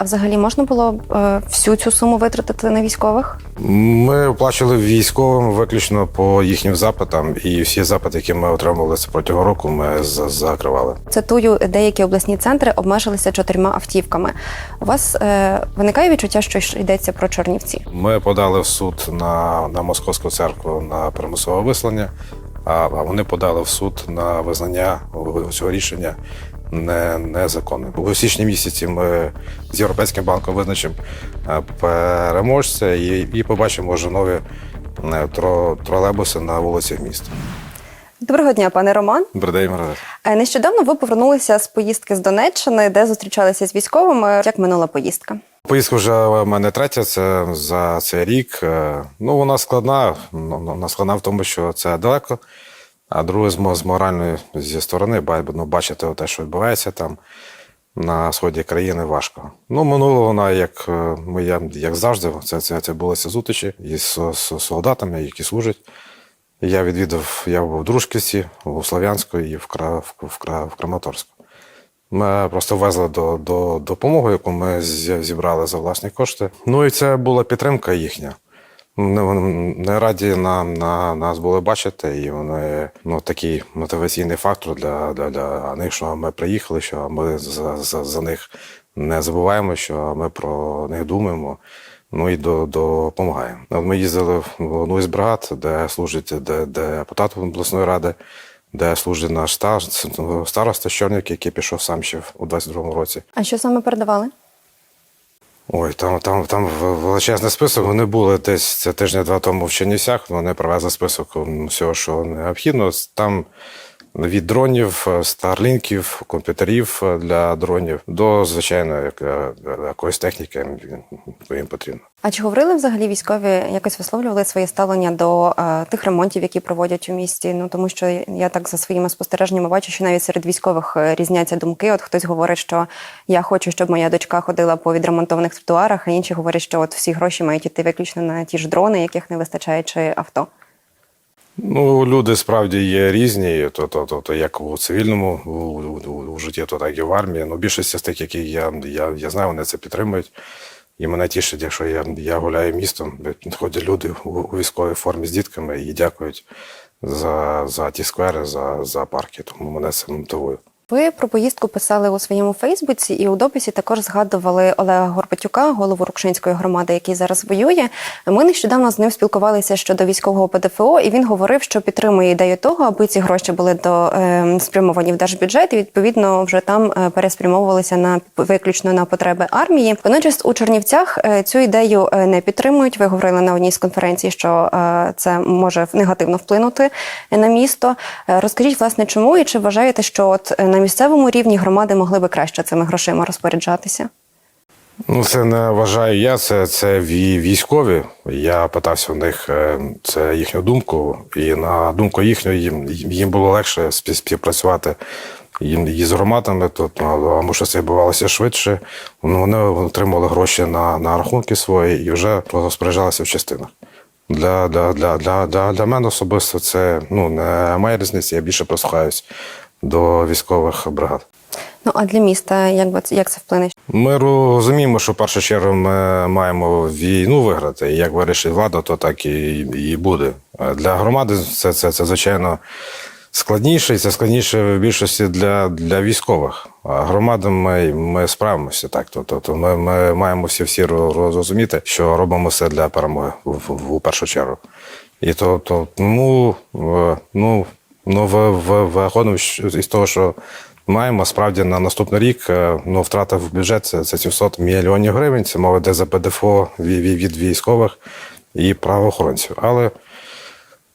а взагалі можна було б е, всю цю суму витратити на військових? Ми оплачували військовим виключно по їхнім запитам, і всі запити, які ми отримували це протягом року, ми за- закривали. Цитую, деякі обласні центри обмежилися чотирма автівками. У вас е, виникає відчуття, що йдеться про Чорнівці? Ми подали в суд на, на московську церкву на примусове вислання, а вони подали в суд на визнання цього рішення не, незаконним. У січні місяці ми з Європейським банком визначимо е, переможця і, і побачимо вже нові е, тро, тролейбуси на вулицях міста. Доброго дня, пане Роман. Бродей Морозець. Е, Нещодавно ви повернулися з поїздки з Донеччини, де зустрічалися з військовими. Як минула поїздка? Поїздка вже в мене третя. Це за цей рік. Ну вона складна. Ну, Вона складна в тому, що це далеко. А друге, з моральної зі сторони, ну, бачити те, що відбувається там на сході країни, важко. Ну, минуло вона, як е, ми як завжди, це, це, це були ці зустрічі із со- со- солдатами, які служать. Я відвідав, я був в Дружківці, у Слов'янську і в, в, в, в Краматорську. Ми просто везли до, до допомоги, яку ми зібрали за власні кошти. Ну і це була підтримка їхня. Вони не раді на, на нас були бачити, і вони ну такий мотиваційний фактор для, для, для них, що ми приїхали, що ми за, за, за них не забуваємо, що ми про них думаємо. Ну і до, допомагаємо. Ми їздили в одну із бригад, де служить де, де депутат обласної ради, де служить наш стар, староста Чорник, який пішов сам ще у 22-му році. А що саме передавали? Ой, там, там, там величезний список. Вони були десь це тижня-два тому в Чернівцях. Вони привезли список всього, що необхідно. Там від дронів, е, старлінків, комп'ютерів е, для дронів до звичайно е, якоїсь техніки їм потрібно. А чи говорили взагалі військові якось висловлювали своє ставлення до е, тих ремонтів, які проводять у місті? Ну тому що я так за своїми спостереженнями бачу, що навіть серед військових різняться думки. От хтось говорить, що я хочу, щоб моя дочка ходила по відремонтованих тротуарах, а інші говорять, що от всі гроші мають іти виключно на ті ж дрони, яких не вистачає, чи авто. Ну, люди справді є різні, то, то, то, то як у цивільному у, у, у житті, то так і в армії. Ну, більшість з тих, які я, я, я знаю, вони це підтримують. І мене тішить, якщо я, я гуляю містом, ходять люди у, у військовій формі з дітками і дякують за, за ті сквери, за, за парки. Тому мене це мотивує. Ви про поїздку писали у своєму Фейсбуці і у дописі також згадували Олега Горбатюка, голову Рукшинської громади, який зараз воює. Ми нещодавно з ним спілкувалися щодо військового ПДФО, і він говорив, що підтримує ідею того, аби ці гроші були до е, спрямовані в держбюджет, і відповідно вже там е, переспрямовувалися на виключно на потреби армії. Водночас у Чернівцях е, цю ідею е, не підтримують. Ви говорили на одній з конференцій, що е, це може негативно вплинути на місто. Розкажіть, власне, чому і чи вважаєте, що от е, на місцевому рівні громади могли би краще цими грошима розпоряджатися? Ну, це не вважаю я, це, це військові. Я питався у них е, це їхню думку, і на думку їхню їм, їм було легше співпрацювати їм із громадами, то тому що це відбувалося швидше. Ну, Вони отримували гроші на, на рахунки свої і вже розпоряджалися в частинах. Для, для, для, для, для, для мене особисто це ну, має різниці, я більше прислухаюсь до військових бригад. Ну а для міста як би як це вплине? Ми розуміємо, що в першу чергу ми маємо війну виграти. І як вирішить влада, то так і, і буде. Для громади це, це, це звичайно складніше, і це складніше в більшості для, для військових. А громадам ми, ми справимося так. Тобто то ми, ми маємо всі всі розуміти, що робимо все для перемоги в, в, в першу чергу. І то, то ну, е, ну, ну в, в, виходимо із того, що маємо справді на наступний рік е, ну, втрата в бюджет це, це 700 мільйонів гривень. Це мова йде за ПДФО від, військових і правоохоронців. Але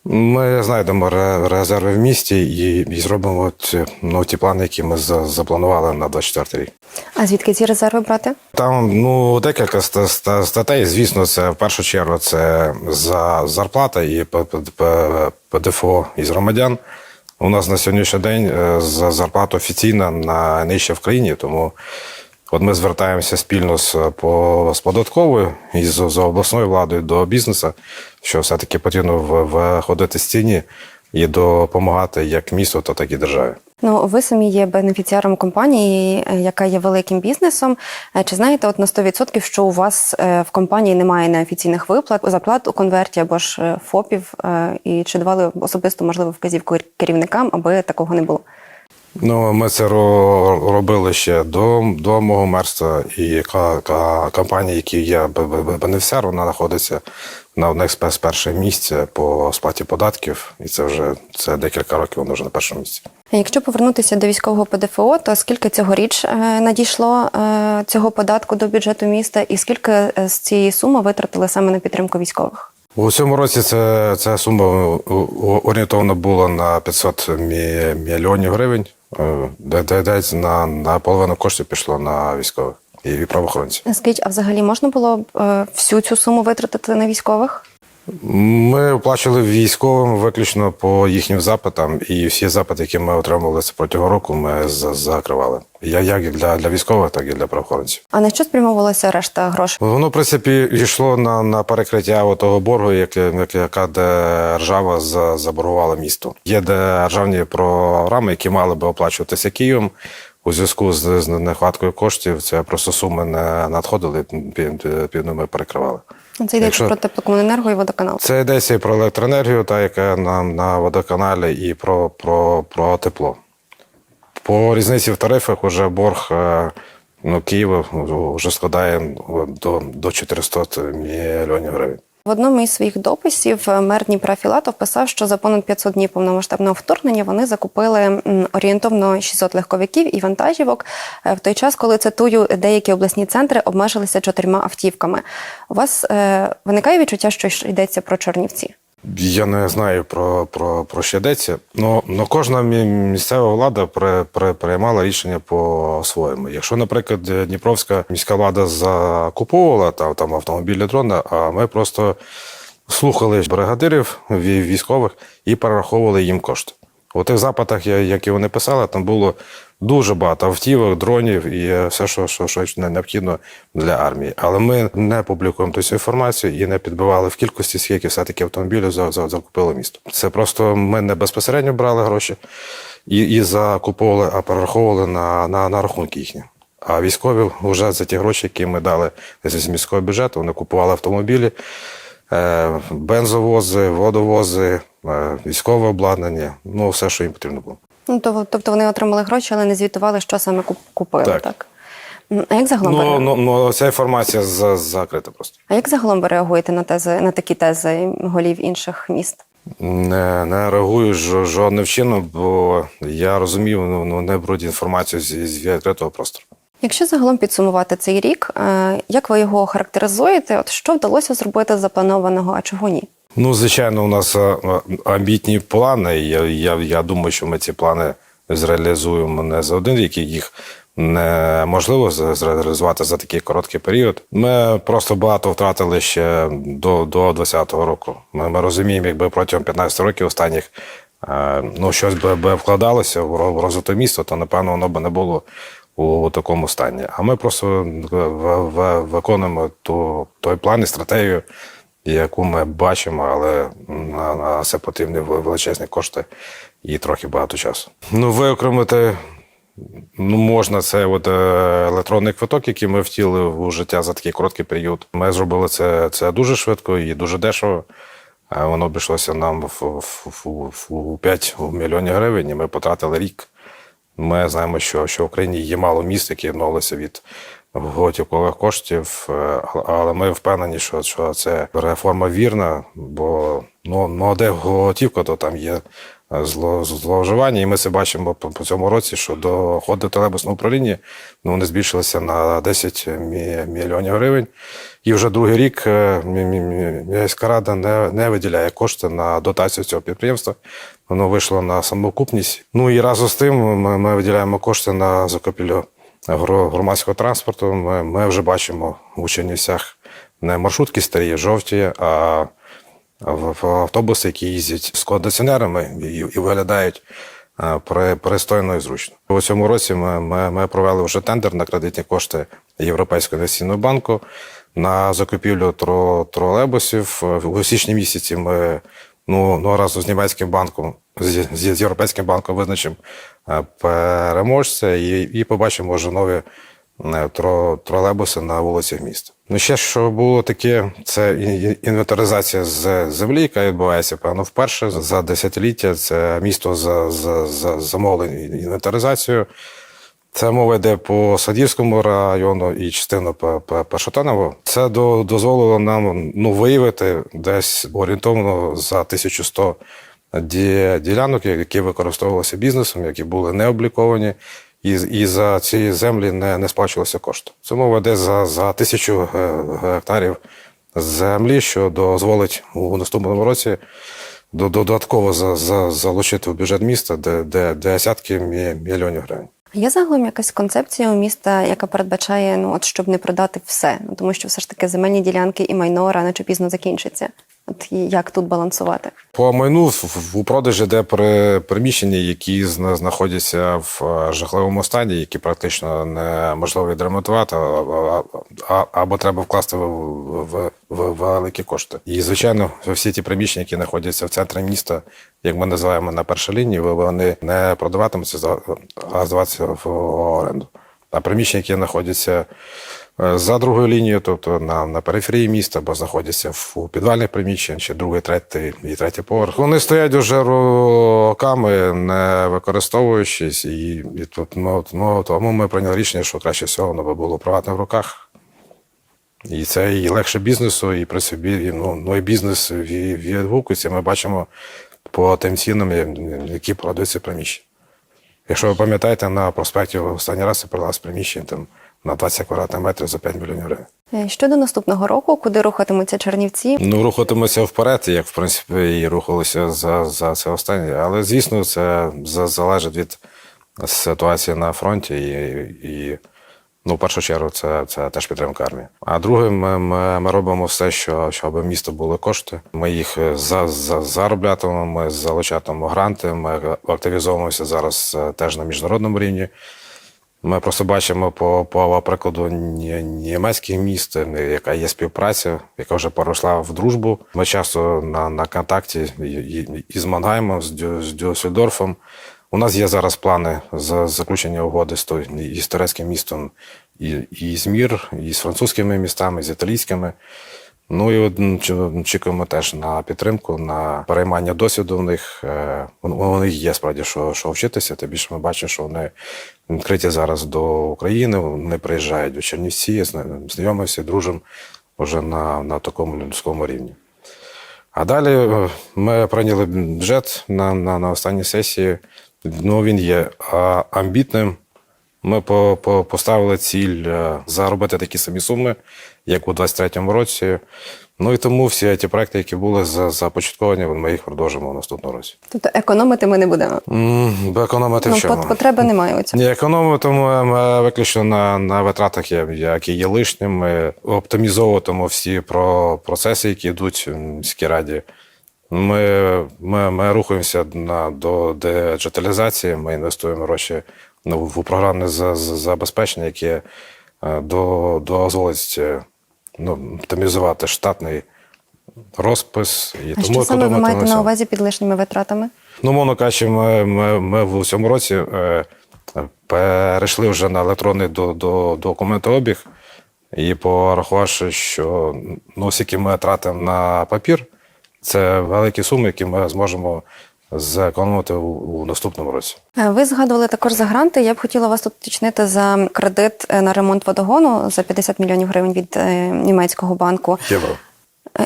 ми знайдемо ре- резерви в місті і, і зробимо ті, ну, ті плани, які ми запланували на 24 рік. А звідки ці резерви брати? Там ну декілька ста- ста- статей. Звісно, це в першу чергу це за зарплата і ПДФО із громадян. У нас на сьогоднішній день е, за зарплата офіційна на нижче в країні, тому от ми звертаємося спільно з по з податковою і з, з обласною владою до бізнесу, що все-таки потрібно виходити з ціні і допомагати як місту, то так і державі. Ну, ви самі є бенефіціаром компанії, е, яка є великим бізнесом. Е, Чи знаєте, от на 100%, що у вас е, в компанії немає неофіційних виплат, зарплат у конверті або ж ФОПів? І чи давали особисто можливо вказівку керівникам, аби такого не було? Ну, ми це робили ще до, до мого мерства, і компанія, які є б- б- б- бенефіціар, вона знаходиться на одних з пер- з перших місць по сплаті податків, і це вже це декілька років вона вже на першому місці. Якщо повернутися до військового ПДФО, то скільки цьогоріч е, надійшло е, цього податку до бюджету міста, і скільки е, з цієї суми витратили саме на підтримку військових? У цьому році це, ця сума орієнтована була на 500 мільйонів гривень, е, де, де на, на половину коштів пішло на військових і правоохоронців. Скажіть, а взагалі можна було б е, всю цю суму витратити на військових? Ми оплачували військовим виключно по їхнім запитам, і всі запити, які ми отримували це протягом року, ми закривали. Я- Як для, для військових, так і для правоохоронців. А на що спрямовувалася решта грошей? Воно, в принципі, йшло на, на перекриття того боргу, яке, яке- яка держава за- заборгувала місту. Є державні програми, які мали би оплачуватися Києвом. У зв'язку з, нехваткою коштів це просто суми не надходили, під, під ми перекривали. Це йдеться Якщо- про теплокомуненерго і водоканал. Це йдеться і про електроенергію, та яка на, на водоканалі, і про, про, про тепло. По різниці в тарифах уже борг е, ну, Києва вже складає ну, до, до 400 мільйонів гривень. В одному із своїх дописів е, мер Дніпра Філатов писав, що за понад 500 днів повномасштабного вторгнення вони закупили орієнтовно 600 легковиків і вантажівок. е, В той час, коли цитую, деякі обласні центри обмежилися чотирма автівками. У вас е, виникає відчуття, що йдеться про Чорнівці? Я не знаю про, про, про що йдеться. Ну, ну кожна місцева влада при, при, приймала рішення по-своєму. Якщо, наприклад, Дніпровська міська влада закуповувала там, там автомобілі дрона, а ми просто слухали бригадирів військових і перераховували їм кошти. У тих запитах, які вони писали, там було дуже багато автівок, дронів і все, що, що, що необхідно для армії. Але ми не публікуємо всю інформацію і не підбивали в кількості, скільки все-таки автомобілів за- за- закупило місто. Це просто ми не безпосередньо брали гроші і, і закуповували, а перераховували на, на, на рахунки їхні. А військові вже за ті гроші, які ми дали з міського бюджету, вони купували автомобілі, е, бензовози, водовози, е, військове обладнання, ну все, що їм потрібно було. Ну, то- тобто вони отримали гроші, але не звітували, що саме купили. Так. Так. А як загалом Ну, ну, ну ця інформація за- закрита просто. а як загалом ви реагуєте на тези на такі тези голів інших міст? Не, не реагую жодним чином, бо я розумів, ну, ну не беруть інформацію з, з відкритого простору. Якщо загалом підсумувати цей рік, е, як ви його характеризуєте? От що вдалося зробити запланованого, а чого ні? Ну, звичайно, у нас е, амбітні плани. Я, я, я думаю, що ми ці плани зреалізуємо не за один рік, їх неможливо зреалізувати за такий короткий період. Ми просто багато втратили ще до, до 20-го року. Ми, ми розуміємо, якби протягом 15 років останніх е, ну, щось би, би вкладалося в ро- в розвиток міста, то напевно воно би не було у, такому стані. А ми просто в, виконуємо ту, той план і стратегію, яку ми бачимо, але на, це потрібні величезні кошти і трохи багато часу. Ну, виокремити ну, можна це от, е, електронний квиток, який ми втілили у життя за такий короткий період. Ми зробили це, це дуже швидко і дуже дешево. Е, Воно обійшлося нам в, в, в, в, 5 мільйонів гривень, і ми потратили рік. Ми знаємо, що, що в Україні є мало міст, які відновилися від готівкових коштів, е, але ми впевнені, що, що це реформа вірна, бо ну, ну де готівка, то там є зло, зловживання. І ми це бачимо по, по цьому році, що доходи телебусного управління ну, вони збільшилися на 10 мільйонів гривень. І вже другий рік е, мі- мі- мі- міська рада не, не виділяє кошти на дотацію цього підприємства. Воно вийшло на самоокупність. Ну і разом з тим ми, ми виділяємо кошти на закупівлю громадського транспорту. Ми, ми вже бачимо в Чернівцях не маршрутки старі, жовті, а автобуси, які їздять з кондиціонерами і, і виглядають при, пристойно і зручно. У цьому році ми, ми, ми провели вже тендер на кредитні кошти Європейського інвестиційного банку на закупівлю тро, тролейбусів. У січні місяці ми ну, ну разом з німецьким банком з, з, Європейським банком визначимо е, переможця і, і побачимо вже нові е, тро, тролейбуси на вулицях міста. Ну, ще що було таке, це інвентаризація з землі, яка відбувається, певно, вперше за десятиліття. Це місто за, за, за замовлено інвентаризацію. Це мова йде по Садівському району і частину по, Шатанову. Це до, дозволило нам ну, виявити десь орієнтовно за 1100 ді, ділянок, які використовувалися бізнесом, які були не обліковані, і, і за ці землі не, не сплачувалися кошти. Це мова йде за, за тисячу е, гектарів землі, що дозволить у наступному році додатково за, за, залучити в бюджет міста де, де, десятки мільйонів гривень. Є загалом якась концепція у міста, яка передбачає, ну от щоб не продати все, ну тому що все ж таки земельні ділянки і майно рано чи пізно закінчиться. От як тут балансувати? По майну у продажі йде при приміщення, які зна- знаходяться в е, жахливому стані, які практично неможливо відремонтувати, або треба вкласти в, великі кошти. І звичайно, всі ті приміщення, які знаходяться в центрі міста, як ми називаємо на першій лінії, вони не продаватимуться, а здаватися в оренду. А приміщення, які знаходяться за другою лінією, тобто на, на периферії міста, або знаходяться в підвальних приміщеннях, чи другий, третій і третій поверх. Вони стоять уже роками, не використовуючись, і, і тут ну, ну, тому ми прийняли рішення, що краще всього воно би було приватно в руках. І це і легше бізнесу, і при собі і, ну, ну і бізнес ві- відгукується. Ми бачимо по тим цінам, які продаються приміщення. Якщо ви пам'ятаєте, на проспекті останній раз я продав приміщення там на 20 квадратних метрів за 5 мільйонів гривень. Е, Щодо наступного року, куди рухатимуться Чернівці? Ну, рухатимося вперед, як в принципі і рухалося за, за це останнє. Але звісно, це залежить від ситуації на фронті і, і ну, в першу чергу, це, це теж підтримка армії. А друге, ми, ми, ми робимо все, що, щоб місто були кошти. Ми їх за, за, зароблятимемо, ми залучатимемо гранти, ми активізовуємося зараз е, теж на міжнародному рівні. Ми просто бачимо по, по прикладу ні- німецьких міст, е, яка є співпраця, яка вже перейшла в дружбу. Ми часто на, на контакті і, і, і з Мангаймом, з, з Дюссельдорфом. У нас є зараз плани за заключення угоди з, той- і турецьким містом, і, і з МІР, і з французькими містами, з італійськими. Ну і чекаємо теж на підтримку, на переймання досвіду в них. Е, них є справді, що, що вчитися. Тим більше ми бачимо, що вони відкриті зараз до України, вони приїжджають до Чернівці, зна- знайомимося, дружимо вже на, на такому людському рівні. А далі е, ми прийняли бюджет на, на, на останній сесії. Ну, він є амбітним. Ми по, по, поставили ціль е, заробити такі самі суми, як у 2023 році. Ну і тому всі ті проекти, які були за- започатковані, ми їх продовжимо в наступному році. Тобто економити ми не будемо. М, Бо економити в Ну, чому? потреби немає у цьому. Ні, економитимемо ми виключно на, на витратах, які є лишніми, оптимізовуватимемо всі про процеси, які йдуть в міській раді. Ми, ми, ми рухаємося на, до диджиталізації, ми інвестуємо гроші ну, в програмне за- за- забезпечення, яке е, до, дозволить е, ну, оптимізувати штатний розпис. І А що саме ви маєте на увазі під лишніми витратами? Ну, мовно кажучи, ми, ми, ми в цьому році е, перейшли вже на електронний до, до, документообіг і порахувавши, що ну, скільки ми тратимо на папір, це великі суми, які ми зможемо зекономити у, наступному році. Е, Ви згадували також за гранти. Я б хотіла вас тут уточнити за кредит е, на ремонт водогону за 50 мільйонів гривень від е, німецького банку. Євро.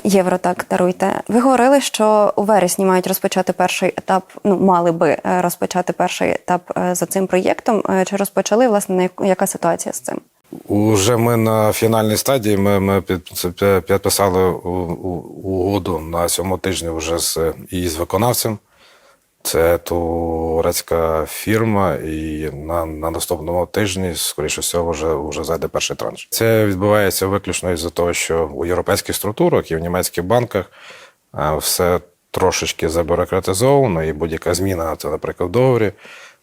Євро, так даруйте. Ви говорили, що у вересні мають розпочати перший етап. Ну мали би розпочати перший етап за цим проєктом. Чи розпочали власне яка ситуація з цим? Уже ми на фінальній стадії. Ми, ми підписали угоду на цьому тижні вже з і з виконавцем. Це турецька фірма, і на, на наступному тижні, скоріше всього, вже, вже зайде перший транш. Це відбувається виключно із-за того, що у європейських структурах і в німецьких банках все трошечки забюрократизовано, і будь-яка зміна, це, наприклад, в договорі,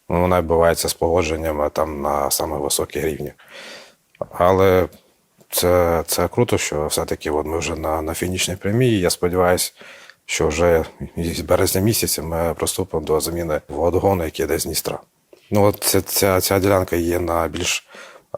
ну, вона відбувається з погодженнями там на самих високих рівнях. Але це, це круто, що все-таки от ми вже на, на фінішній прямій. Я сподіваюся, що вже з березня місяця ми приступимо до заміни водогону, який йде з Дністра. Ну, от ця, ця, ця ділянка є на більш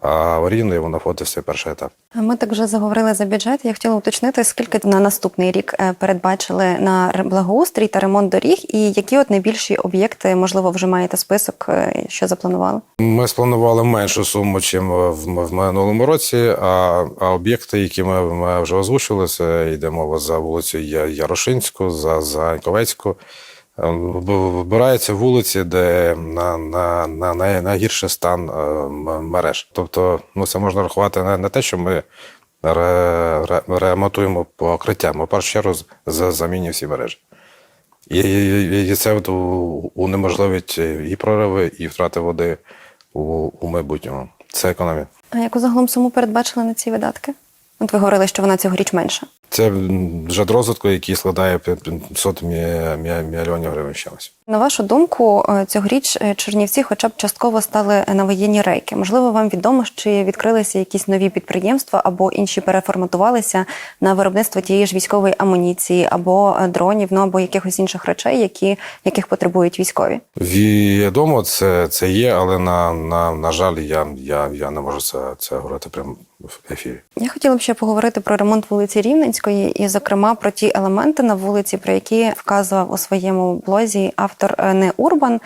а, аварійною, вона входить в цей перший етап. Ми так вже заговорили за бюджет. Я хотіла уточнити, скільки на наступний рік е, передбачили на благоустрій та ремонт доріг, і які от найбільші об'єкти, можливо, вже маєте список, е, що запланували? Ми спланували меншу суму, ніж в, в минулому році. А, а об'єкти, які ми, ми вже озвучили, це йде мова за вулицю Ярошинську, за, за Аньковецьку. Е, в- Вибираються вулиці, де на, на, на, на найгірший стан е, мереж. Тобто, ну це можна рахувати не, не те, що ми ре, ре, ремонтуємо покриття. Ми в першу чергу з- з- замінюємо всі мережі. І, і, і це унеможливить і прориви, і втрати води у, у майбутньому. Це економія. А яку загалом суму передбачили на ці видатки? От ви говорили, що вона цьогоріч менша. Це бюджет розвитку, який складає 500 мі- мі- мільйонів гривень чимось. На вашу думку, е, цьогоріч е, Чернівці хоча б частково стали на воєнні рейки. Можливо, вам відомо, чи відкрилися якісь нові підприємства або інші переформатувалися на виробництво тієї ж військової амуніції, або е, дронів, ну або якихось інших речей, які яких потребують військові. Відомо, це, це є, але на, на, на жаль, я, я, я не можу це, це говорити прямо в ефірі. Я хотіла б ще поговорити про ремонт вулиці Рівненської, і, зокрема, про ті елементи на вулиці, про які вказував у своєму блозі автор е, не Урбан.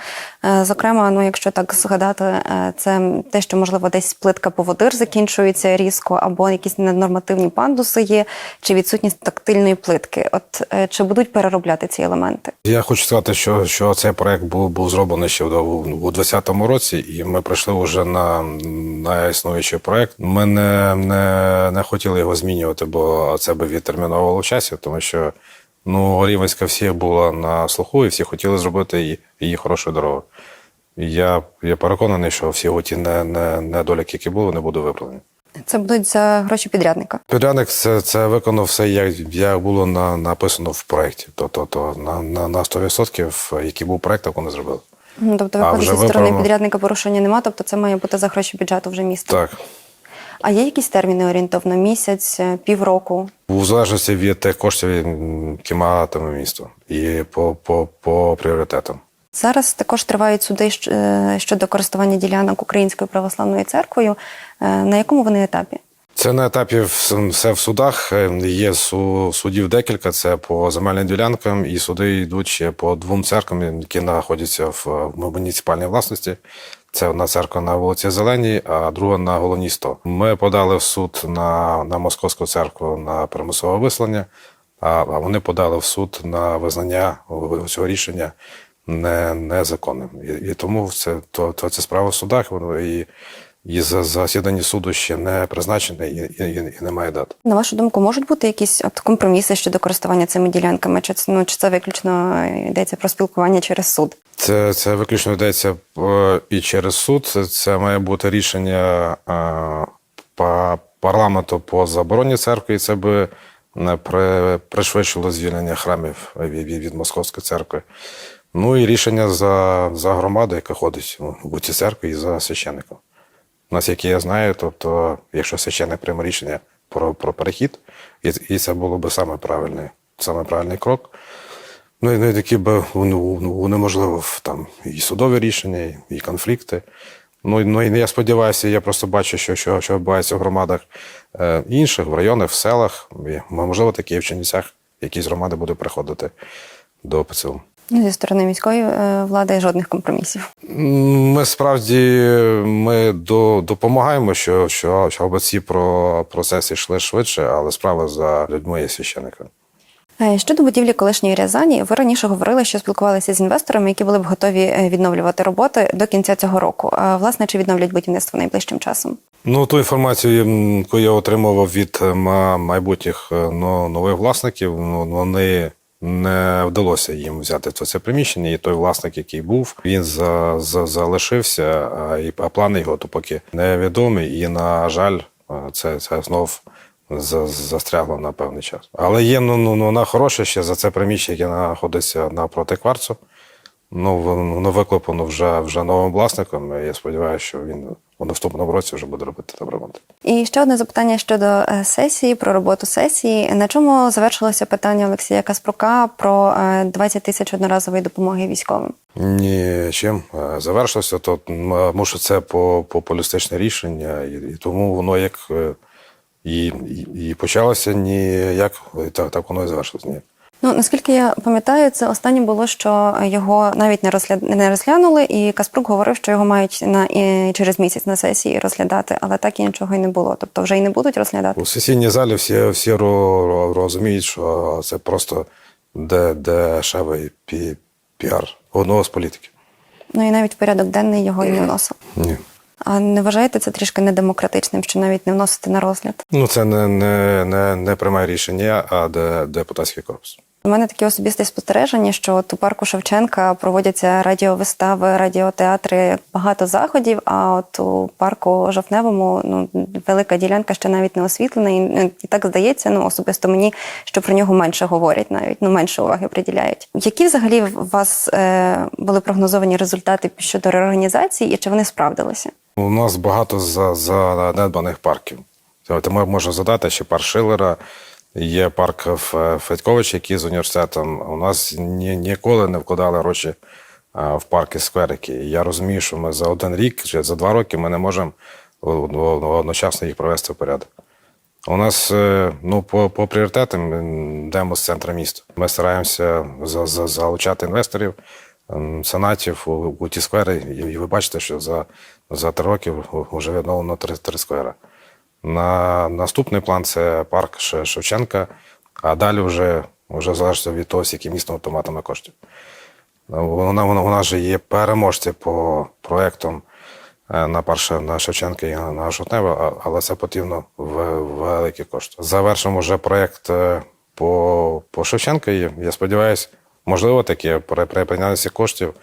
Е, Зокрема, ну якщо так згадати, е, це те, що можливо десь плитка поводир закінчується різко, або якісь ненормативні пандуси є, чи відсутність тактильної плитки. От чи будуть переробляти ці елементи? Я хочу сказати, що, що цей проект був, був зроблений ще у, у 2020 році, і ми прийшли вже на, на існуючий проект. Ми не, не, не хотіли його змінювати, бо це би відтерміновувало в часі, тому що ну, Рівенська всіх була на слуху, і всі хотіли зробити її, її хорошою дорогою. І Я, я переконаний, що всі ті не, не, недоліки, які були, не будуть виправлені. Це будуть за гроші підрядника. Підрядник це, це виконав все, як, як було на, написано в проєкті. Тобто то, на, на, на 100%, який був проєкт, так вони зробили. Тобто, виходить, зі сторони виправлено. підрядника порушення немає, тобто це має бути за гроші бюджету вже міста. Так. А є якісь терміни орієнтовно? Місяць, е, півроку? У залежності від тих коштів, м, які матиме місто, і по, по, по пріоритетам. Зараз також тривають суди е, щодо користування ділянок Українською православною церквою. Е, На якому вони етапі? Це на етапі все в судах. Е, Є судів декілька, це по земельним ділянкам, і суди йдуть ще по двом церквам, які знаходяться в е, муніципальній власності. Це одна церква на вулиці Зеленій, а друга на головній 100. Ми подали в суд на, на Московську церкву на примусове вислання, а, вони подали в суд на визнання цього рішення не, незаконним. І, і тому це, то, то це справа в судах, і, і за засідання суду ще не призначене і, і, і немає дат. На вашу думку, можуть бути якісь от компроміси щодо користування цими ділянками? Чи це, ну, чи це виключно йдеться про спілкування через суд? Це, це виключно йдеться е, і через суд. Це, це має бути рішення е, парламенту по забороні церкви, і це би не при, пришвидшило звільнення храмів від, від, від Московської церкви. Ну і рішення за, за громаду, яка ходить у цій церкві, і за священником. Наскільки я знаю, тобто, якщо священник прийме рішення про, про перехід, і, і це було б саме правильний, саме правильний крок. Ну, і ну, такі би ну, унеможливо там і судові рішення, і, конфлікти. Ну, ну і я сподіваюся, я просто бачу, що, що, що відбувається в громадах е, інших, в районах, в селах. Можливо, такі в Чернівцях якісь громади будуть приходити до ПЦУ. Ну, зі сторони міської е, влади жодних компромісів. Ми справді ми до, допомагаємо, що, що, щоб ці про, процеси йшли швидше, але справа за людьми і священниками. Е, Щодо будівлі колишньої Рязані, ви раніше говорили, що спілкувалися з інвесторами, які були б готові е, відновлювати роботи до кінця цього року. А власне, чи відновлять будівництво найближчим часом? Ну, ту інформацію, яку я отримував від майбутніх ну, нових власників, ну, вони не вдалося їм взяти це, приміщення, і той власник, який був, він за, за, залишився, а, плани його то поки невідомі. І, на жаль, це, це знов за- застрягло на певний час. Але є ну, ну, ну, вона хороша ще за це приміщення, яке знаходиться напроти кварцу. Ну, воно виклопано вже, вже новим власником. і Я сподіваюся, що він у наступному році вже буде робити там ремонт. І ще одне запитання щодо е, сесії про роботу сесії. На чому завершилося питання Олексія Каспрука про е, 20 тисяч одноразової допомоги військовим? Нічим Е, завершилося, то м, тому що це по, популістичне рішення, і, і тому воно як е, і, і, і почалося ніяк, так, так воно і завершилося. Ні. Ну наскільки я пам'ятаю, це останнє було, що його навіть не розгля... не розглянули, і Каспрук говорив, що його мають на і через місяць на сесії розглядати, але так і нічого й не було. Тобто вже й не будуть розглядати. У сесійній залі всі, всі ро- ро- розуміють, що це просто де, дешевий пі, піар одного з політиків. Ну і навіть порядок денний його і не вносив. Ні. А не вважаєте це трішки недемократичним, що навіть не вносити на розгляд? Ну, це не, не, не, не пряме рішення, а де, депутатський корпус. У мене такі особисті спостереження, що от у парку Шевченка проводяться радіовистави, радіотеатри, багато заходів. А от у парку Жовтневому ну велика ділянка ще навіть не освітлена, і, ну, і так здається, ну особисто мені, що про нього менше говорять, навіть ну менше уваги приділяють. Які взагалі у вас е, були прогнозовані результати щодо реорганізації, і чи вони справдилися? У нас багато за, занедбаних парків. Тобто можемо задати, що парк Шиллера, є парк Ф- Федьковича, який з університетом. У нас ні, ніколи не вкладали гроші в парки скверики. Я розумію, що ми за один рік чи за два роки ми не можемо одночасно їх привести в порядок. У нас е, ну, по, по пріоритетам йдемо з центру міста. Ми стараємося за, за, залучати інвесторів, санатів у, у ті сквери. І, ви бачите, що за, за три роки вже відновлено три, три сквера. На наступний план це парк Шевченка, а далі вже, вже залежить від того, скільки місто автоматами коштів. Вона, вона, вона ж є переможці по проектам е, на перше на Шевченка і на Жовтневе, але це потрібно в- великі кошти. Завершимо вже проект е, по, по Шевченка. І я сподіваюся, можливо, таке при, при коштів.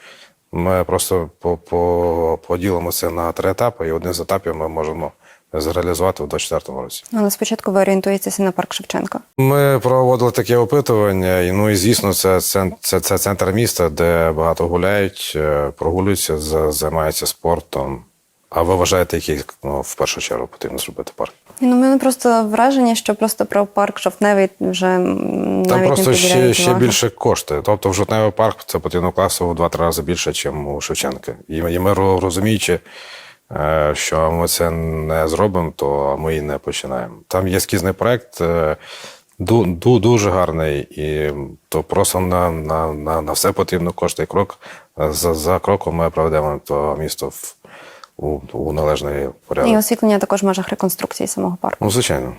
Ми просто по, по, поділимо це на три етапи, і один з етапів ми можемо зреалізувати в 2024 році. Але спочатку ви орієнтуєтеся на парк Шевченка. Ми проводили таке опитування, і ну і звісно, це, це, це, це центр міста, де багато гуляють, е, прогулюються, займаються спортом. А ви вважаєте, який ну, в першу чергу потрібно зробити парк? Ну, у мене просто враження, що просто про парк Жовтневий вже м, Там просто не ще, ще більше кошти. Тобто в жовтневий парк це потрібно класти в два-три рази більше, ніж у Шевченка. І, і ми розуміючи, що ми це не зробимо, то ми і не починаємо. Там є ескізний проект. е, ду- ду- Дуже гарний, і то просто на, на, на, на все потрібно кошти. І крок е, за, за кроком ми проведемо то місто в, у, у належний порядок. І освітлення також в межах реконструкції самого парку. Ну, звичайно.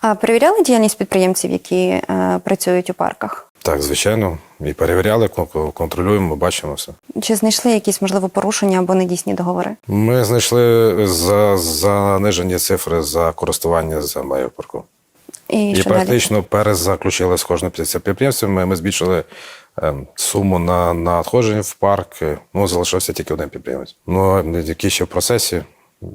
А перевіряли діяльність підприємців, які е, працюють у парках? Так, звичайно. І перевіряли, контролюємо, бачимо все. Чи знайшли якісь можливо порушення або недійсні договори? Ми знайшли за, занижені цифри за користування землею в парку. І, І, що далі? практично перезаключили з кожним підприємством. Ми, ми збільшили ем, суму на, на надходження в парк. Ну, залишився тільки один підприємець. Ну, який ще в процесі.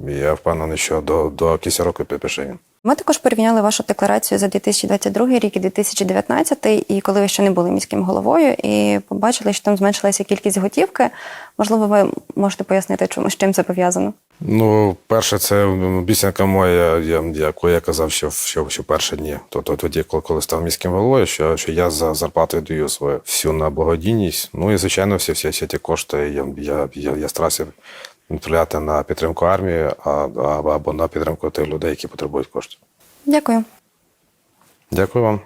Я впевнений, що до, до кінця року підпише він. Ми також порівняли вашу декларацію за 2022 рік і 2019, і коли ви ще не були міським головою, і побачили, що там зменшилася кількість готівки. Можливо, ви можете пояснити, чому з чим це пов'язано? Ну, перше, це обіцянка моя, я, яку я казав, що, що, що перші дні. Тобто тоді, коли, коли став міським головою, що, що я за зарплатою даю свою всю на благодійність. Ну і звичайно, всі, всі, всі ті кошти я, я, я, я старався відправляти на підтримку армії або на підтримку тих людей, які потребують коштів. Дякую. Дякую вам.